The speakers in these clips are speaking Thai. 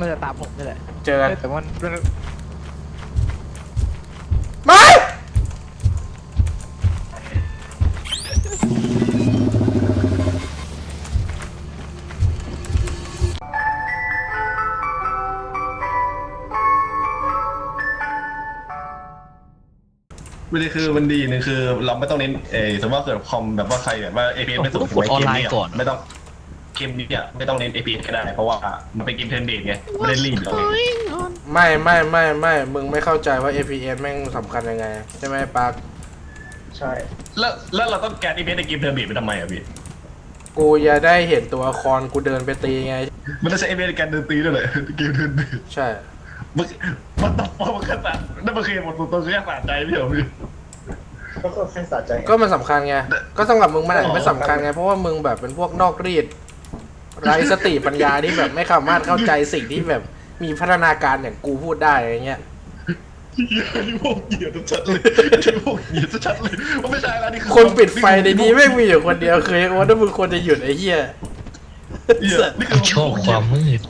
มันจะตามผมนี่แหละเจอกันแต่มันมันไม่ไม่ได้คือมันดีหนึงคือเราไม่ต้องเน้นเออสมมติว่าเกิดคอมแบบว่าใครแบบว่า APS ไม่สูงกดออนไลน์ก่อน ไม่ต้อง เกมนี้อะไม่ต้องเน้น APS ก็ได้ เพราะว่ามันเป็นเกมเทิร์นเบสไงไม่ได้รีบเลยไม่ไม่ไม่ไม่มึงไม่เข้าใจว่า FPS แม่งสำคัญยังไง ใช่ไหมปาร์คใช่ แล้วแล้วเราต้องการ APS ในเกมเทิร์นเบสไปทำไมอะพี่ กูจะได้เห็นตัวละครกูเดินไปตีไง มันต้องใช้ APS ในการเดินตีด้วยเลยเกมเทิร์นเบสใช่ มันมันต้องมันแค่ตัดนั่นมันคือหมดตัวตัวแค่สะใจไม่เหรอพี่ ก็แค่สะใจ ก็มันสำคัญไง ก็สำหรับมึงมันอาจจะไม่สำคัญไง เพราะว่ามึงแบบเป็นพวกนอกรีด ไร้สติปัญญาที่แบบไม่สามารถเข้าใจสิ่งที่แบบมีพัฒนาการอย่างกูพูดได้อะไรเงี้ยเหี้ยนี่พวกเหยียดชัดเลยนี่พวกเหยียดชัดเลยว่าไม่ใช่แล้วนี่คือคนปิดไฟในนี้ไม่งมีอยู่คนเดียวคือไอ้โอ้ถ้ามึงควรจะหยุดไอ้เหี้ยเหี้ยนี่คือชอบความมืด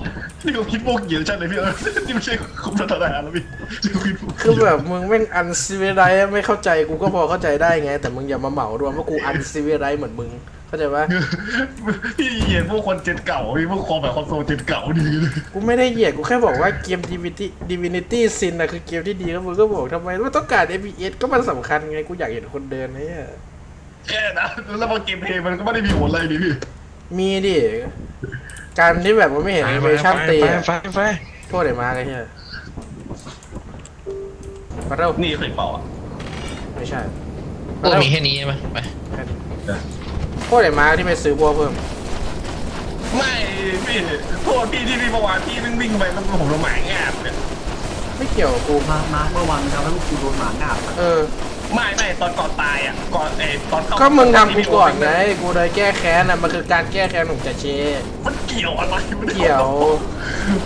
นี่คือคิดพวกเหยียดชัดเลยพี่เออนี่ไม่ใช่คุมพัฒนาแล้วพี่นี่คือคิดพวกคือแบบมึงแม่งอันซีเวไรไม่เข้าใจกูก็พอเข้าใจได้ไง แต่มึงอย่ามาเหมารวมว่ากูอันซีเวไรเหมือนมึง เข้าใจปะพี่เหยียดพวกคนเจนเก่าพี่พวกคอมแบบคอนโซลเจนเก่าดีเลยกูไม่ได้เหยียดกูแค่บอกว่าเกม Divinity Divinity Sin นะคือเกมที่ดีแล้วมึงก็บอกทำไมว่าต้องการ FPS ก็มันสำคัญไงกูอยากเห็นคนเดินเนี่ยแค่นะแล้วพอเกมเพลย์มันก็ไม่ได้มีผลอะไรนี่พี่มีดิการที่แบบว่าไม่เห็นแอนิเมชั่นตีไฟอะไฟไฟโทษไอ้มาไอ้เหี้ยมาเร็วนี่เคยเปล่าอะไม่ใช่พวกมีแค่นี้ใช่ไหมไป โทษไอ้มาที่ไปซื้อบัวเพิ่ม ไม่พี่โทษพี่ที่พี่เมื่อวานพี่วิ่งวิ่งไปแล้วผมโดนหมายงาบเนี่ยไม่เกี่ยวกับกู มามาเมื่อวานทำให้พวกกูโดนหมางาบอะเออ ไม่ไม่ตอนก่อนตายอะก่อนเออตอนเข้าก็มึงทำกูก่อนไงกูเลยแก้แค้นนะมันคือการแก้แค้นของจ่าเช มันเกี่ยวอะไรมันเกี่ยว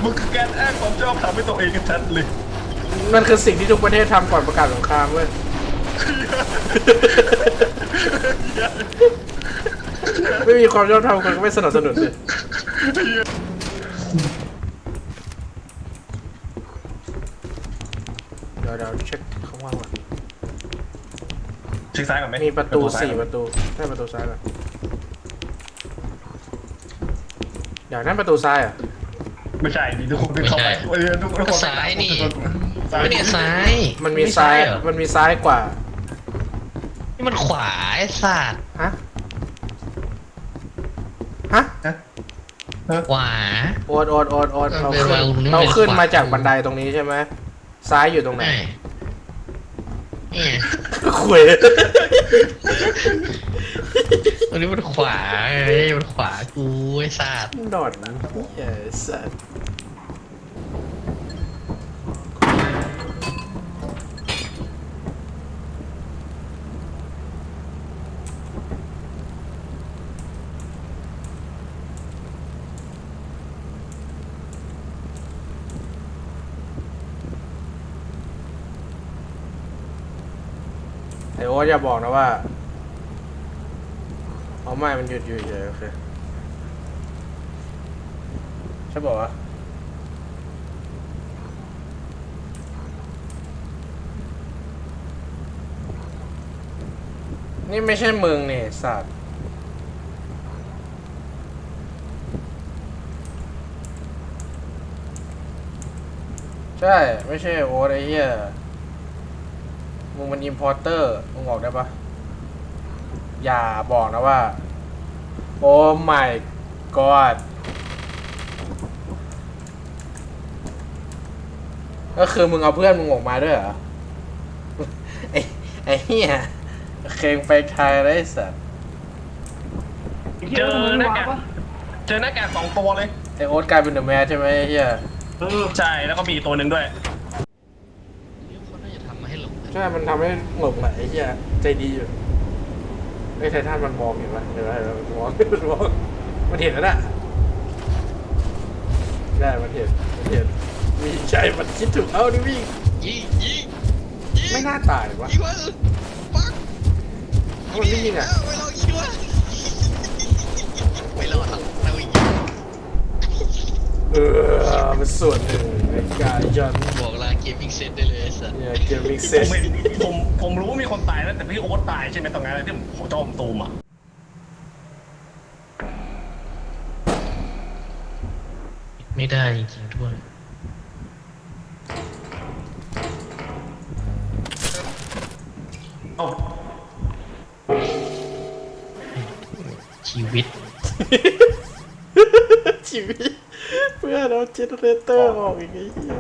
มันคือการอ้างความชอบทำให้ตัวเองกันชัดเลยมันคือสิ่งที่ทุกประเทศทำก่อนประกาศสงครามเว้ย ไม่มีความชอบธรรมคนก็ไม่สนับสนุนเลยเดี๋ยวเดี๋ยวเช็คข้างล่างก่อนเช็คซ้ายก่อนไหมมีประตูซ้ายสี่ก่อนประตูใช่ประตูซ้ายก่อนเดี๋ยวนั่นประตูซ้ายเหรอะไม่ใช่ดิทุกคนเข้าไปเออทุกคนซ้ายนี่ ซ้ายไม่เนี่ยซ้าย มันมีซ้ายเหรอมันมีซ้ายกว่า นี่มันขวาไอ้สัตว์ ฮะ ฮะ ขวา โอดโอดโอดโอดเออเราไปขึ้นวางตรงนี้เราขึ้นเป็นขวามมาจากบันไดตรงนี้ใช่ไหมซ้ายอยู่ตรงไหนใช่เนี่ยคุยตรงนี้มันขวาไอ้มันขวากูไอ้สัตว์ดอดนะเฮ้ยสัส ไอโอ๊ตอย่าบอกนะว่าเอาไม่มันหยุดอยู่เฉยๆโอเคใช่บอกว่านี่ไม่ใช่เมึงเนี่ยสัตว์ใช่ ไม่ใช่โอ๊ตไอ้เหี้ย มึงมันอิมพอร์เตอร์มึงบอกได้ปะอย่าบอกนะว่า โอ้ my god ก็คือมึงเอาเพื่อนมึงออกมาด้วยเหรอ ไอ้ไอ้เหี้ยเคงไปไทยเลยไอ้สัสเจอหน้ากากเจอหน้ากากสองตัวเลยไอโอ๊ตกลายเป็นเดอะแมนใช่ไหมไอ้เหี้ยเออใช่ แล้วก็มีอีกตัวหนึ่งด้วย เขาน่าจะทำมา ใช่ มันทำให้หลงไหลไอ้เหี้ยใจดีอยู่ไอ้ไททันมันมองเห็นปะเห็นปะเห็นปะมันมองมันมองมันเห็นแล้วนะได้มันเห็นมันเห็นมีใช่มันคิดถูกเอาดิวิ่งยิงยิงยิงไม่น่าตายวะยิงวะปักมันไม่งอะไม่ลองยิงวะไม่รอดหรอก เรายิงเออเป็นส่วนหนึ่งในการยันบอกลาเกมมิ่งเซตได้เลยไอ้สัสเนี่ยเกมมิ่งเซผมสไม่ผมผมรู้ว่ามีคนตายแล้วแต่พี่โอ๊ตตายใช่ไหมตรงนั้นที่ผมจอมตูมอะไม่ได้จริงๆด้วยเอ้าชีวิตชีวิตเพื่อนเอาเจเนเรเตอร์ออกอีกไอ้เหี้ย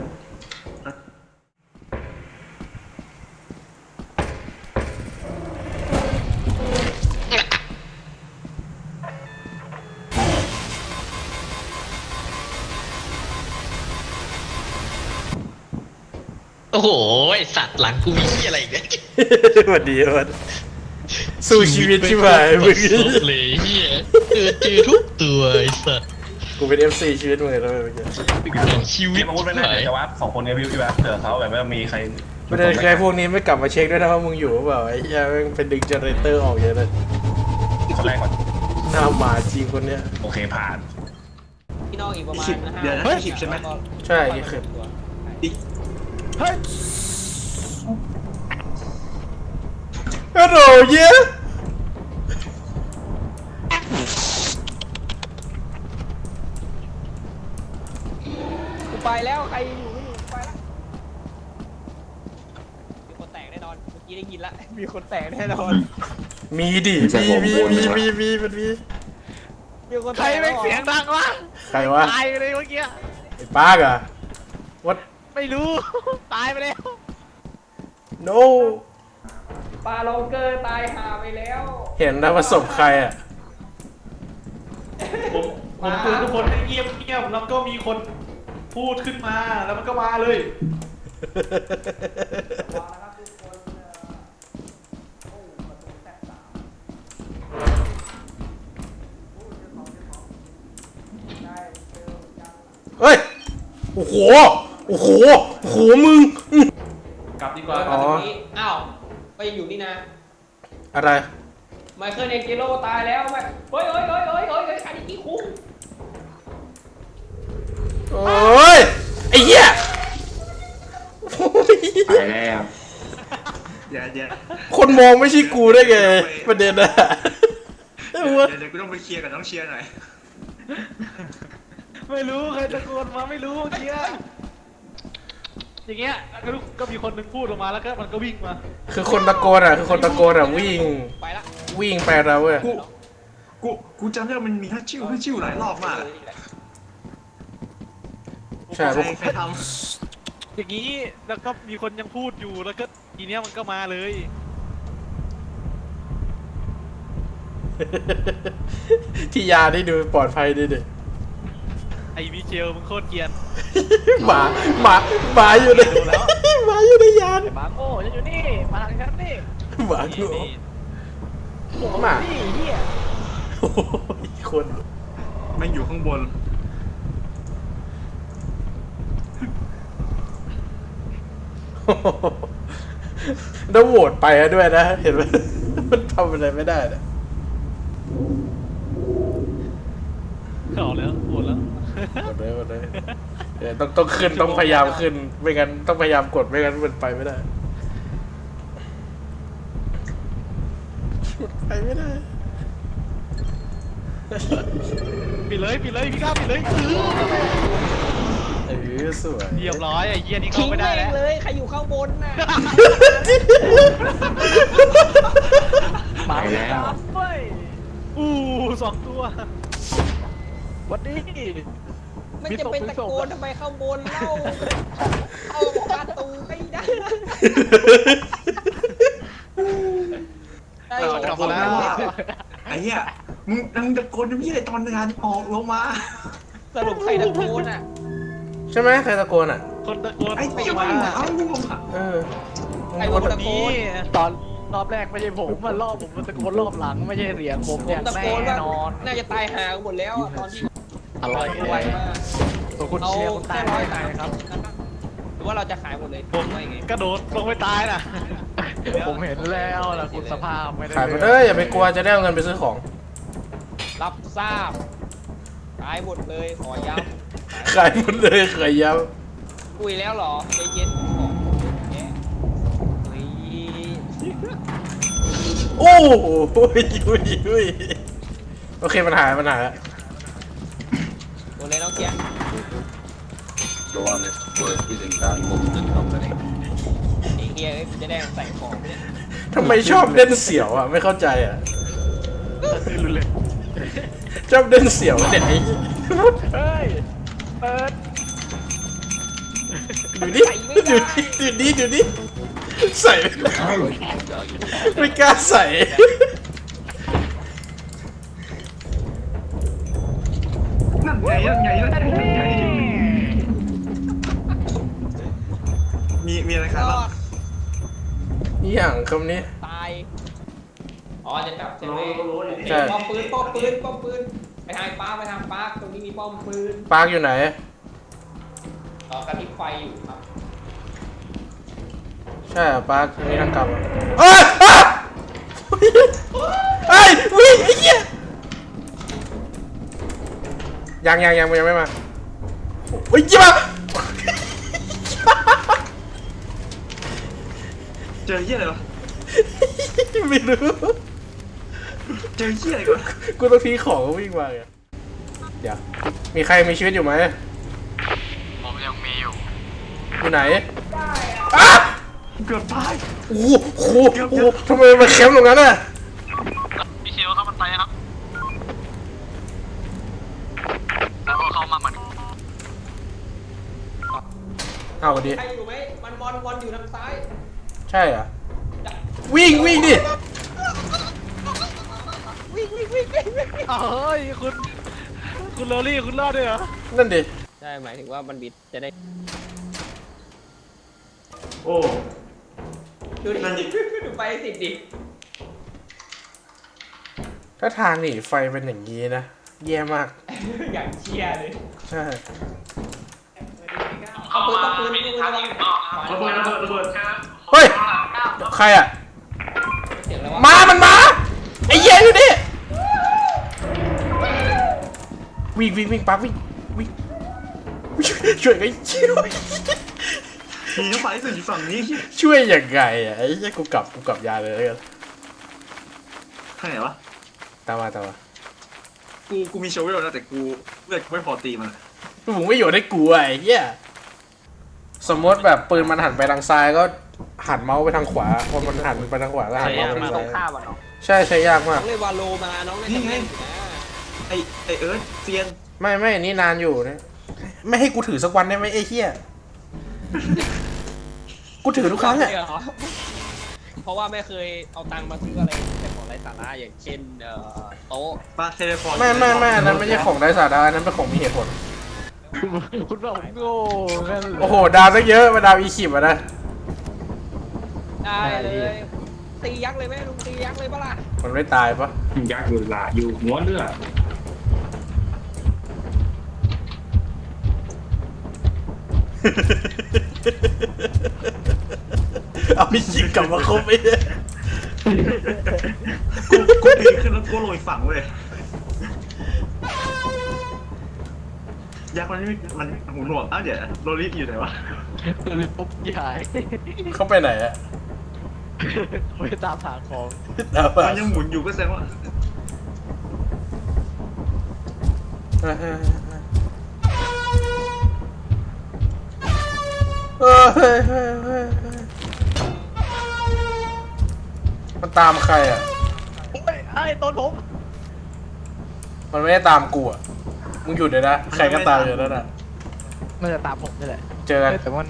โอ้โหไอสัตว์หลังกูมีที่อะไรอีกเนี่ยสวัสดีวันสู้ชีวิตชิบหายมึงสุดเลยเฮียเจอเจอทุกตัวไอสัตว์ กูเป็น FC ชีวิตมึงเลยนะเมื่อกี้ชีวิเก็ตบอาวุธไว้เลยหายเดี๋ยวจะวัดสองคนนี้พี่พี่แบ๊บเผื่อเขาแบบว่ามีใครประเด็นคือไอ้พวกนี้ไม่กลับมาเช็คด้วยนะว่ามึงอยู่หรือเปล่าไอ้เหี้ยแม่งเป็นดึงเจเนเรเตอร์ออกเยอะเลยคนแรกก่อนหน้าหมาจริงคนเนี้ย โอเคผ่าน พี่น้องอีกประมาณสิบห้าเดี๋ยวนะฮ้สิบใช่ไหมแล้วก็ใช่นี่คือตัวฮัลโหลเย้ กู ไปแล้วใครอยู่ไม่อยู่กูไปแล้วมีคนแตกแน่นอนเมื่อกี้ได้ยินละ มีคนแตกแน่นอน มีดิมีมีมีมีมีมันมีมีคนใครแตกเป็นเสียงดังวะใครวะตายไปเลยเมื่อกี้ ไอ้ป้ากอะ what ไม่รู้ ตายไปแล้ว no ปลาโลเกอร์ตายหาไปแล้วเห็นนะประสบใครอะผมผมคือทุกคนเงียบเงียบแล้วก็มีคน พูดขึ้นมาแล้วมันก็มาเลย เฮ้ย โอ้โห โอ้โห โอ้โห มึงอื้อ กลับดีกว่า อ๋อมาถึงนี้อ้าวก็ยังอยู่นี่นะ อะไร ไมเคิลเอนเจโร่ตายแล้วไหมเฮ้ยเฮ้ยเฮ้ยเฮ้ยเฮ้ยเฮ้ยใครที่คุ้ม โอ้ยไอ้เหี้ยโอ้ยไปแล้วเดี๋ยวเดี๋ยวคนมองไม่ใช่กูได้ไงประเด็นอะเอ้ยเดี๋ยววะเดี๋ยวกูต้องไปเคลียร์กับน้องเชียร์หน่อยไม่รู้ใครตะโกนมาไม่รู้เมื่อกี้อย่างเงี้ยก็รู้ก็มีคนหนึงพูดออกมาแล้วก็มันก็วิ่งมาคือคนตะโกนอะคือคนตะโกนอะวิ่งไปละวิ่งไปแล้วเว้ยกูกูกูจำได้ว่ามันมีฮัชชิวฮัชชิวหลายรอบมากเออนี่แหละ ใช่ใคพรวกใครทอย่างงี้แล้วก็มีคนยังพูดอยู่แล้วก็ทีเนี้ยมันก็มาเลย ที่ยาได้ดูปลอดภัยดีดิไอ้มิเชลมึงโคตรเกรียน หมาหมาหมาอยู่ในดูแล้ว หมาอยู่ในยานไอ้หมาโง่ฉันอยู่นี่ มาทางฉันนี่หมานี่โง่นี่หมา นี่เฮียโอ้ยคนำมันอยู่ข้างบน แล้วโหวตไปแล้วด้วยนะ เห็นไหมมันทำอะไรไม่ได้นะเอาแล้วปวดแล้วหมดเลยหมดเลยเดี๋ยวต้องต้องขึ้นต้องพยายามขึ้น ไม่งั้นต้องพยายามกดไม่งั้นมันไปไม่ได้มันไปไม่ได้ ปิดเลยปิดเลยพี่ก้าวปิดเลยอื้อเอ อสวยเรียบร้อยไอ้เหี้ยนี่เข้าทิ้งไม่ได้แม่แล้วงเลยใครอยู่ข้างบนน่ะมาแล้ว เฮ้ยอู้สองตัววันนี้ไม่จะเป็นตะโกนทำไมข้างบนเล่าเอาประตูไม่ได้ได้เราของกลับมาแล้ว ไอ้เหี้ยมึงนังตะโกนน้ำเหี้ยอะไรตอนงานออกลงมาสรุปใครตะโกนอะ ใช่ไหมใครตะโกนอะ คนตะโกนไอ้เจ้ามาหมาเอาลูกอะเออใครคคนนตะตะโกนี่นตอนรอบแรกไม่ใช่ผมมันรอบผมมันตะโกนรอบหลังไม่ใช่เหรียญผมผเนี่มยตะโกนแน่ว่านอนน่าจะตายหากันหมดแล้วอะตอนที่อร่อยไวมากตัวคุณเอาเชียร์คุณแค่ตายร้อยได้สามไงครับหรือว่าเราจะขายหมดเลยผมว่ายังไงกระโดดลงไปตายน่ะผมเห็นแล้วล่ะคุณสภาพไม่ได้ขายไปเอ้ยอย่าไปกลัวจะได้เอาเงินไปซื้อของ รับทราบขายหมดเลยขอย้ ขายหมดเลยขายยับคุยแล้วเหรอใจเย็นของแย่เฮ้ยโอ้โหยุยยุยโอเคปัญหาปัญหาโดนเลยน้องเกียร์ Johan is working that most of the company. ไอ้เกียร์จะได้ใส่ของเนี่ยทำไมชอบเล่นเสียวอะ ไม่เข้าใจอะรุนเลยชอบเล่นเสียวเนี่ยไอ้ เฮ้ย เปิดดูดิดูดิดูดิดูดิใส่ไม่กล้าใส่นั่นไงนั่นไงนั่นไงมีมีอะไรขายก็บ้างนี่อย่างคำนี้ตาย อ๋อจะจับใช่ไหมใช่ป้อมปืนป้อมปืนป้อมปืน ไปทางปาร์คไปทางปาร์คตรงนี้มีป้อมปืนปาร์กอยู่ไหน ต่อกระพริบไฟอยู่ครับใช่อะปาร์คมีทางกลับอะเอ้ยอ้าเอ้ยวิ่งไอ้เหี้ยยังยังยังยังไม่มาโอ้ยยี่มาเจอเหี้ยอะไรวะ ไม่รู้ เจอเหี้ยอะไรก่อนกูต้องทิ้งของก็วิ่งมาไงเดี๋ยว มีใครมีชีวิตอยู่ไหมผมยังมีอยู่ อยู่ไหนอ้าเกือบตายโอ้โหโอ้โหโอ้โหทำไมมันแคมป์ตรงนั้นน่ะพี่เชลเข้ามันไปครับ แล้วก็เข้ามามันเอาดิใครอยู่ไหมมันบอลบอลอยู่ทางซ้าย ใช่เหรอ วิ่งวิ่งดิ วิ่งวิ่งวิ่งวิ่งวิ่งอ้าวเฮ้ยคุณ คุณโรลี่คุณรอดด้วยเหรอนั่นดิ ใช่หมายถึงว่ามันบิดจะได้โอ้ ดูดินั่นดิ ดูไปสิดิถ้าทางหนีไฟเป็นอย่างนี้นะ แย่มาก อย่างเชียร์เลยใช่ เอาปืนเอาปืนปืนระวังระเบิดระเบิดระเบิดเฮ้ย ใครอะ เสียงอะไรวะมา มันมา ไอ้เหี้ยอยู่นี่ วิ่งวิ่งวิ่งปักวิ่งวิ่งช่วยไงช่วยมีน้ำปลาที่สุดอยู่ฝั่งนี้ช่วยยังไงอะไอ้เหี้ยกูกลับกูกลับยาเลยแล้วกันทางไหนวะตามมาตามมากูกูมีโชว์เวลนะแต่กูเลือดกูไม่พอตีมันมึงไม่อยู่ให้กูอะไอ้เหี้ยสมมติแบบปืนมันหันไปทางซ้ายก็หันเมาส์ไปทางขวาพอมันหันไปทางขวาก็หันเมาส์ไปมีทางตรซ้างยข้ามอะเนาะใช่ใช้ยากมาน้อกงเลยวาโลมาน้องเลยทำเล่นอยู่นะไอไอเอิร์ธเซียนไม่ไม่อันนี่นานอยู่นะไม่ให้กูถือสักวันได้ไหมไอ้เหี้ยกูถือทุกครั้งอะเหรอเพราะว่าไม่เคยเอาตังค์มาซื้ออะไรแต่ของไร้สาระอย่างเช่นเอ่อโต๊ะปลาเทเลพอร์ตไม่ไม่ไม่อันนั้นไม่ใช่ของไร้สาระอันนั้นเป็นของมีเหตุผล คุณคุณบอกผมโง่งั้นเหรโอ้โห ดาวตั้งเยอะมาดาวอีคิปอะนะ ได้เลย ตียักษ์เลยไหมลุงตียักษ์เลยปะล่ะมันไม่ตายปะยักษ์อยู่หลาอยู่หัวเรือ เอาอีคิปกลับมาครบไปเลยกูกูปีนขึ้นแล้วกูลงอีกฝั่งเลยยักษ์มันไม่มันหูหนวกอ้าวเดี๋ยวโรลิอยู่ไหนวะเลยปุ๊บยายเขาไปไหนอะเขาไปตามหาของดาวมันยังหมุนอยู่ก็แสดงว่า เออเฮ้ยเฮ้ยเฮ้ยเฮ้ย มันตามใครอะ โอ้ยไอ้ตนผมมันไม่ได้ตามกูอะ มึงหยุดเลยนะ ใครก็ตามอยู่นั่นน่ะ มันจะตามผมนี่แหละ เจอกัน แต่มัน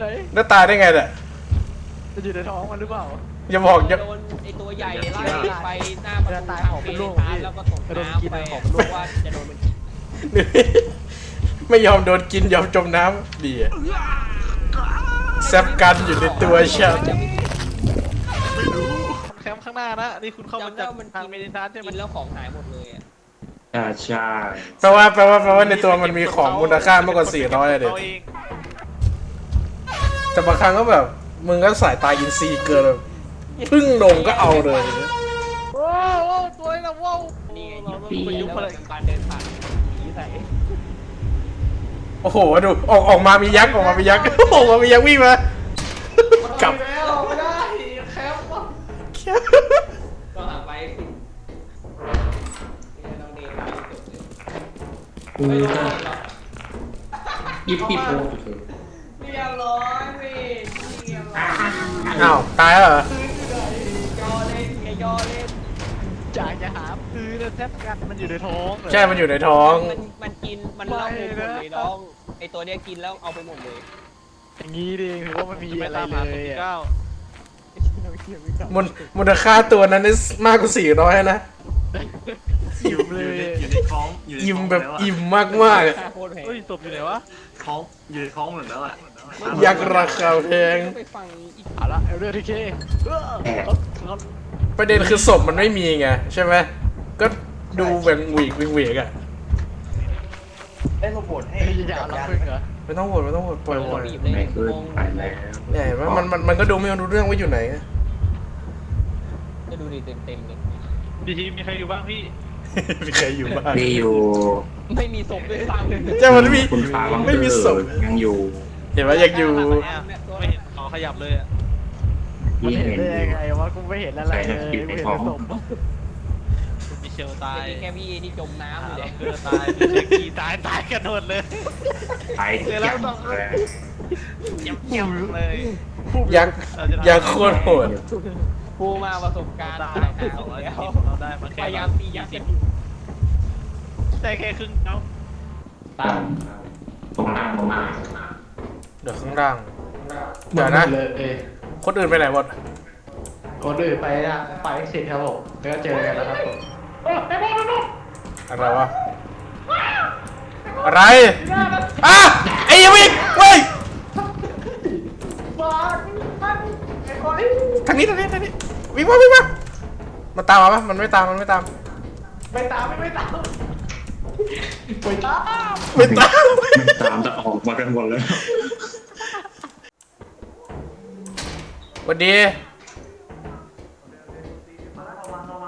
ไหนแล้วตายได้ไงเนี่ยจะอยู่ในท้องมันหรือเปล่า อย่าบอกอย่าโดนไอตัวใหญ่ไล่ไปหน้าประตูตายทางของเฟเป็นรลูกทานแล้วก็ตกโดนกินน้ำไปของเพเป็นลูกราะว่าจะโดนมันไม่ยอมโดนกินยอมจมน้ำดีอะแซบกันอยู่ในตัวฉันจะไม่ป์ข้างหน้านะนี่คุณเข้ามาจากจำได้มันทางเมดินทานใช่ไหมกินแล้วของหายหมดเลยอะอ่าใช่แปลว่าแปลว่าแปลว่าในตัวมันมีของมูลค่ามากกว่า400เลยเด็เอาเอง แต่บางครั้งก็แบบ มึงก็สายตาอินซีย์เกินแบบพึ่งลงก็เอาเลยโอ้โหตัวนี้นะว้าวนี่ไงเราต้องยิไปงยุบแล้วอะไรการเดินผ่านหนีใส่โอ้โหดูออกออกมามียักษ์ออกมามียักษ์ออกมามียักษ์วิ่งมากลับแล้วไม่ได้แคปต้องหาไปสินี่ต้องเดินไปจบเลยอืไม่อรู้หรอกยิบปีโป้เรียบร้อยเว้ยเรียบร้อย อ้าวตายแล้วเหรอยอเล่นไงยอเล่นอยากจะหาพื้นแทบกันมันอยู่ในท้องเหรอ ใช่มันอยู่ในท้อง มันมันกินมันเล่าหมดเลยน้องไอตัวเนี้ยกินแล้วเอาไปหมดเลยอย่างงี้ดิถือว่ามันมีจะไปอะไรตามเลหาศพยที่อะเก้ามูลมูลค่าตัวนั้นนี่มากกว่า400นะหิวเลย อยู่ในท้องอยู่ในอิ่มท้องแบบล้วะอิ่มมากมากๆอะโคตรแพงเฮ้ยศพอยู่ไหนวะท้องอยู่ในท้องหมดแล้วอะ ยักษ์ราคาแพงไปฟังอีกเอาละเอลเดอร์ทีเคเขาเขาประเด็นคือศพมันไม่มีไงใช่ไหมก็ดูแบ่งหวีกหวีกๆอะเฮ้ยจะเอารับพึ่งเหรอไม่ต้องโหวตไม่ต้องโหวตปล่อยโหวตบีบเลยไม่ขึ้นงงไปแล้วเนี่ยเห็นไหมมันมันมันก็ดูไม่รู้เรื่องว่าอยู่ไหนจะดูดิเต็มเต็มๆเลยดีทีมีใครอยู่บ้างพี่มีใครอยู่บ้างมีอยู่ ไม่มีศพด้วยซ้ำใช่มันไม่มีคุณฟ้าวังไม่มีศพยังอยู่ เห็นไหมยังอยู่ ไม่เห็นขอขยับเลยอะมันที่เห็นเห็นได้อยังยู่ไงวะกูไม่เห็นอะไรเลยกูเห็นแต่ศพคุณมิเชลตายมีแค่พี่ที่จมน้ำอยู่ล็เลอยกเกอร์ตายพี่เช็คกี้ตายตายกันหมดเลยไปทุกอย่างเลยยับยับเลยยักษ์ยักษ์โคตรโหดผู้มาประสบการณ์ตาตายยสหาองร้อยแล้วสิบเราได้มาพแค่ยายามตียักษ์กันได้แค่ครึ่งเนาะตามตรงล่างประมาณ เดี๋ยวข้างล่าง เดี๋ยวนะเลยเอคนอื่นไปไหนหมดคนอื่นไปนะไปเสร็จครับผมแล้วก็เจอกันแล้วครับผมอะไรวะ อะไรอะไอ้ยังวิ่งเว้ยทางนี้ทางนี้ทางนี้วิ่งมาวิ่งมามันตามมาปะมันไม่ตามมันไม่ตาม ไม่ตามไม่ไม่ตาม ไม่ตามไม่ตามจะออกมากันหมดแล้วสวัสดี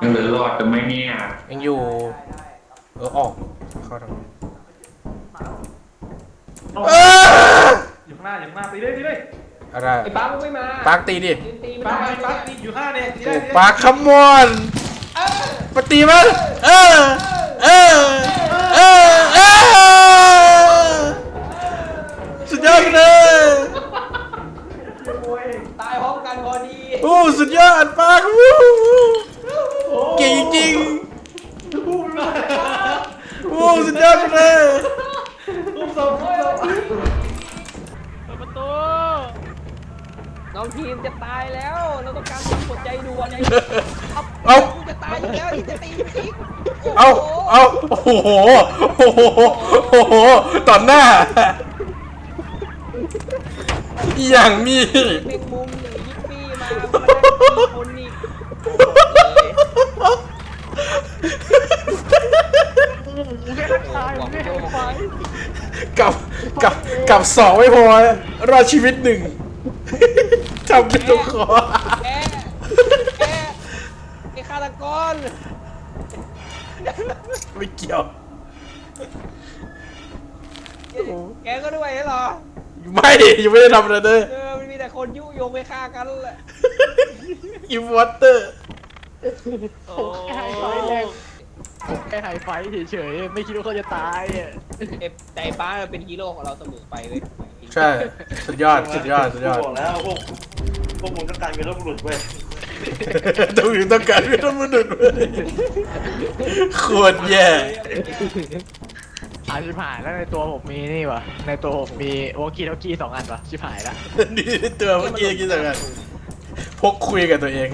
ยังเหลือรอดกันไหมเนี่ยยังอยู่ เออออกเข้าทางนี้เอออยู่ข้างหน้าอยู่ข้างหน้าตีเลยตีเลยอะไรไอ้ป้ามึงไม่มาปาร์กตีดิยืนตีปัไม่กได้ปักนี่อยู่ข้างหน้าเนี่ยตีโอ้ได้ปาร์คัมมอนปตีมันเออเออ ออเออสุดยอดไปเลยตายพร้อมกันพอดีโอ้สุดยอดปาร์กวู้เก่งจริงโอ้สุดยอดไปเลยเปิดประตู น้องทีมจะตายแล้ว เราต้องการความหัวใจด่วนเอามึงจะตายอยู่แล้วที่จะตีมันอีกเอาเอาโอ้โหโอ้โหโอ้โหต่อหน้าอย่างมีเป็นมุมหนึ่งยิปปี้มามาตีคนอีกตายไม่ให้ไฟกับกับกับสองไม่พอรอดชีวิตหนึ่ง ทำเป็นตัวคอแกแกไอ้ฆาตกรไม่เกี่ยวแกก็ด้วยเหรอ ไม่ยังไม่ได้ทำอะไรเลยเออมันมีแต่คนยุยงไปฆ่ากันแหละอิมวอเตอร์โอ้แค่ไฮไฟแรงผมแค่ไฮไฟเฉยๆ ไม่คิดว่าเขาจะตายอะเอฟแต่ไอ้ป้ามันเป็นฮีโร่ของเราเสมอไปเลยใช่ สุดยอด สุดยอด สุดยอด บอกแล้วพวก พวกมึงต้องการเป็นรถบุรุษเว้ยต้องอยู่ต้องการวิตามินดุดเลยโคตรแย่อาชิบหายแล้วในตัวผมมีนี่วะในตัวผมมีวอลกี้ทอกกี้สองอันวะชิบหายละนี่ตัวเมื่อกี้กินสักกันพกคุยกับตัวเอง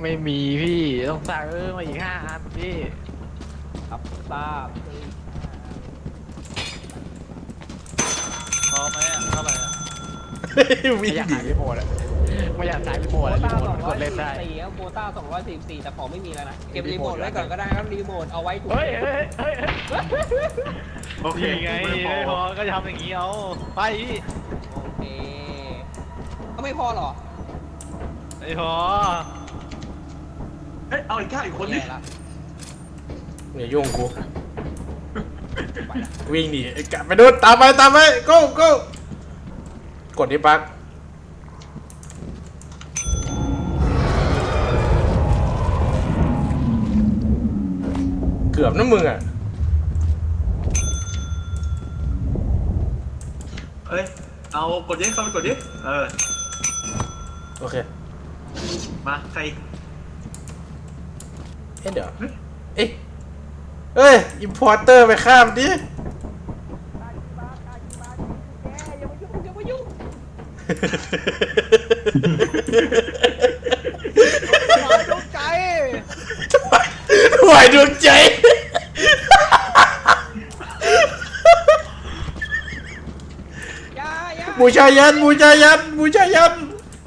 ไม่มีพี่ต้องสั่งเออมาอีกห้าอันพี่ครับทราบพอไหมอะเท่าไหร่อะ วิ่งอยากหนีหายไปหมดอะไม่อยากใช้รีโมโบทรีต้าโมสทองกร้อดยเล่นได้สี่ครับโบต้าสองร้อยสี่สี่แต่ของไม่มีแล้วนะ เก็บรีโมทไว้ก่อนก็ได้ครับรีโมทเอาไว้ถูกเฮ้ยเฮ้ยเฮ้ยเฮ้ยโอเคนี่ไงไม่พอไม่พอก็จะทำอย่างนี้เอาไปโอเคก็ไม่พอหรอไอ้พอเฮ้ยเอาอีกข้าอีกคนดิแย่ละอย่ายุ่งกูวิ่งหนีไอ้กะไปดูตามไปตามไป go go กดที่ปักเกือบนะมึงอะเอ้ย เอากดดิเข้าไปกดดิ เออ โอเค มาใครเอ๊ะเดี๋ยว เอ๊ะเอ้ย อิมพอร์เตอร์ไปข้ามดิ แกอย่ามายุ่งอย่ามายุ่ง หวานดวงใจหวายดวงใจ อยาอยาบูชายัน บูชายัน บูชายัน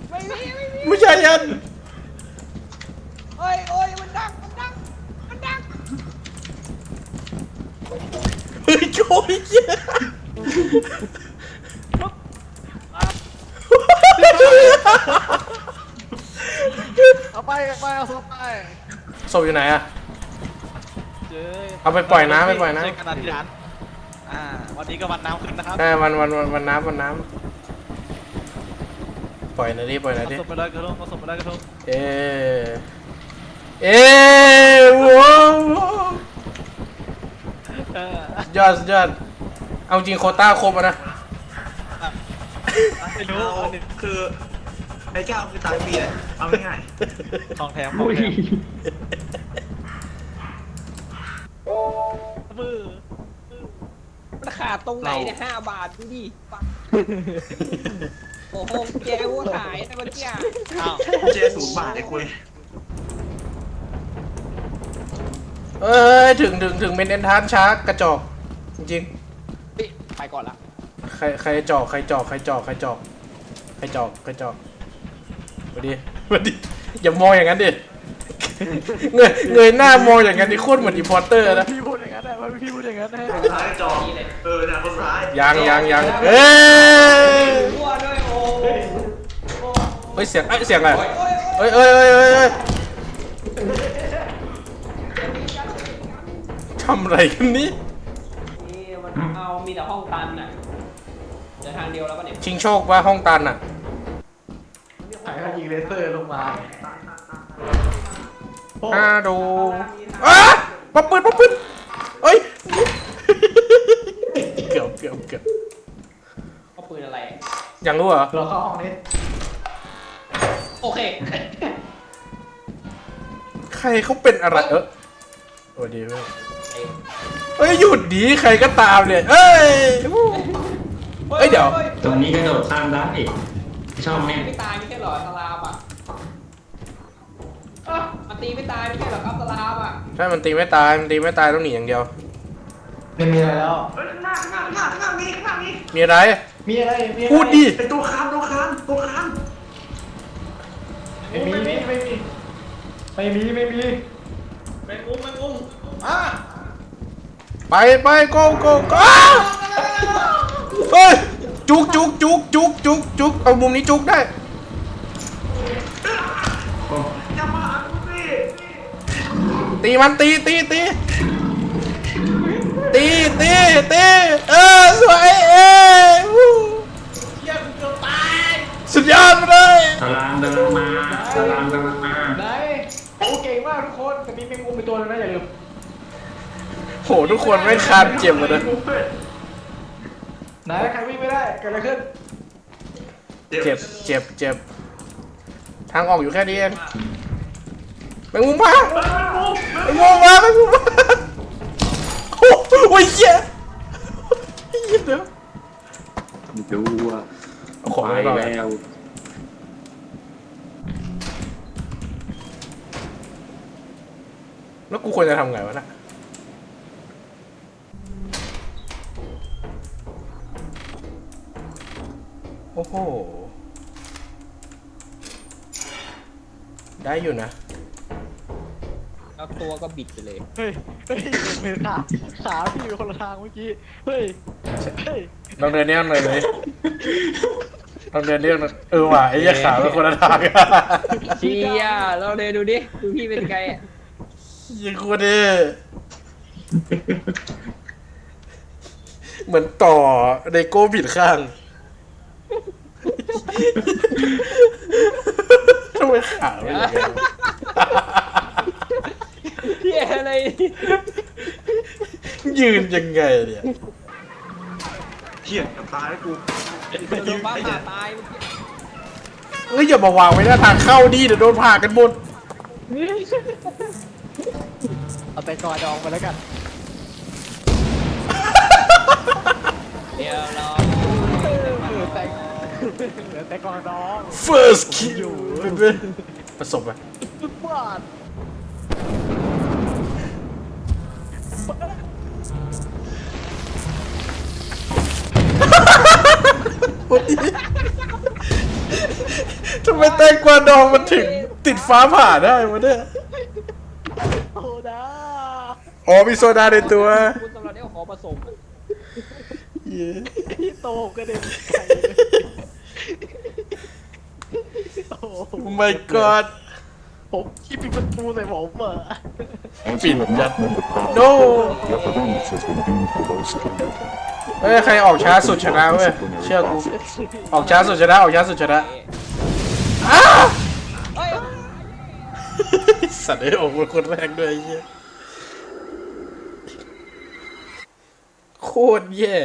ไม่มีไม่มีบูชายัน เอ้ยเอ้ยมันดังมันดังมันดังเฮ้ยโจ้ยเหี้ย เอาไปเอาไปเอาศพไปศพอยู่ไหนอะเจ้ยเอาไปปล่อยน้ำไปปล่อยน้ำ เจกันอธิษฐานอ่า วันนี้ก็วันน้ำขึ้นนะครับได้วันวันวันวันน้ำวันน้ำปล่อยหน่อยดิปล่อยหน่อยเอาดิศพไปเลยกระทงเอาศพไปเลยกระทงเอเอว้าวเออยอดสุดยอดเอาจริงโควต้าครบอะนะไม่รู้เอาอันนี้คือ ไอ้แก้วคือตายฟรีเลยเอาง่ายของแถมของแถมมือมันขาดตรงไหนเนี่ยห้าบาทดูดิปักโอ้โหแกวัวหายนะเมื่อกี้อะอ้าวๆเจ๊ศูนย์บาทไอ้คุยเอ้ยถึงถึงถึงเป็นเอนทานช้ากระจอก จริงเฮ้ยไปก่อนละๆใครใครจอกใครจอกใครจอกใครจอกใครจอกใครจอก มาดิมาดิอย่ามองอย่างนั้นดิเงยเงยหน้ามองอย่างนั้นนี่โคตรเหมือนอีพอร์เตอร์นะพี่พูดอย่างนั้นนะว่าพี่พูดอย่างนั้นนะคนร้ายจอเออเนี่ยคนร้ายยังยังยังเอ้ยวัวด้วยโอ้เฮ้ยเสียงเอ้ยเสียงอะไรเอ้ยเอ้ยเอ้ยเอ้ยเอ้ยทำอะไรกันนี่นี่มันเอามีแต่ห้องตันน่ะเดี๋ยวทางเดียวแล้วก็เนี่ยชิงโชคว่าห้องตันอะถ่าย เขายิงเลเซอร์ลงมาอ่าดูอ้าปั๊บปืนปั๊บปืนเอ้ยเกือบเกือบเกือบเอาปืนอะไรยังรู้เหรอ เราเข้าห้องนี้โอเค ใครเขาเป็นอะไรเออโอ้ดีเว้ยเอ้ยหยุดดีใครก็ตามเนี่ยเอ้ยวู้เอ้ยเดี๋ยวตรงนี้กระโดดข้ามได้ ชอบไหมไม่ตายไม่ใช่เหรอสลามอะอะมันตีไม่ตายไม่ใช่เหรอครับสลามอะใช่มันตีไม่ตาย มันตีไม่ตายต้องหนีอย่างเดียว ไม่มีอะไรแล้ว เฮ้ยข้างหน้าข้างหน้าข้างหน้าข้างหน้ามีข้างหน้ามีมีอะไร มีอะไรมีอะไรพูดดิไอ้ตัวคานตัวคานตัวคานไม่มีไม่มีไม่มีไม่มีไม่มีแมงมุมแมงมุมไปไป go go go อ้าวเฮ้ย จุกจุกจุกจุกจุกจุกเอามุมนี้จุกได้อย่ามาหากูสิตีมันตีตีตีตีตีตีเออสวยเอ้ยวู้สุดยอดไปเลยตารางเดินมาตารางเดินมาไหนโอ้เก่งมากทุกคนแต่มีแมงมุมเป็นตัวนึงนะอย่าลืมโหทุกคนไม่คาดเจ็บเลยนะ ไหนใครวิ่งไม่ได้เกิดอะไรขึ้นเจ็บเจ็บเจ็บทางออกอยู่แค่นี้เองแมงมุมมาแมงมุมมาแมงมุมมาโอ้โหเหี้ยเหี้ยเดี๋ยวดูว่าเอาของไปไปก่อนแล้วแล้วกูควรจะทำไงวะน่ะ โอ้โห ได้อยู่นะ แล้วตัวก็บิดไปเลย เฮ้ย เฮ้ยเหมือนขาขาพี่อยู่คนละทางเมื่อกี้ เฮ้ย เฮ้ยลองเดินเนี่ยหน่อยเลยลองเดินเรื่องหน่อยเออว่ะไอ้เหี้ยขาเป็นคนละทางเชียเราเดินดูดิ ดูพี่เป็นไงอะยิงกูดิเหมือนต่อในโก้ผิดข้าง ทำไมขาไม่เหมือนกันเฮียอะไรยืนยังไงเนี่ยเหี้ยจะตายแล้วกูโดนฟ้าผ่าตายเมื่อกี้เอ้ยอย่ามาวางไว้หน้าทางเข้าดิเดี๋ยวโดนผ่ากันหมดเอาแต่กอดองไปแล้วกัน เดี๋ยวเราเหลือแต่ เหลือแต่กอดอง first kill ประสบอะสุดบาททำไมแตงกวาดองมันถึงติดฟ้าผ่าได้วะเนี่ยโอ้ดาอ๋อมีโซดาในตัวคุณสำหรับได้ขอผสมอะเย้ พี่โตกระเด็นไกลเลย โอ้โหโอ้ my god ผมคิดปิดประตูใส่ผมเหรอปิดยัด no เฮ้ยใครออกช้าสุดชนะเว้ยเชื่อกูออกช้าสุดชนะออกช้าสุดชนะอ้าเฮ้ยสัตว์ไอ้ยออกเป็นคนแรกด้วยไอ้เหี้ยโคตรแย่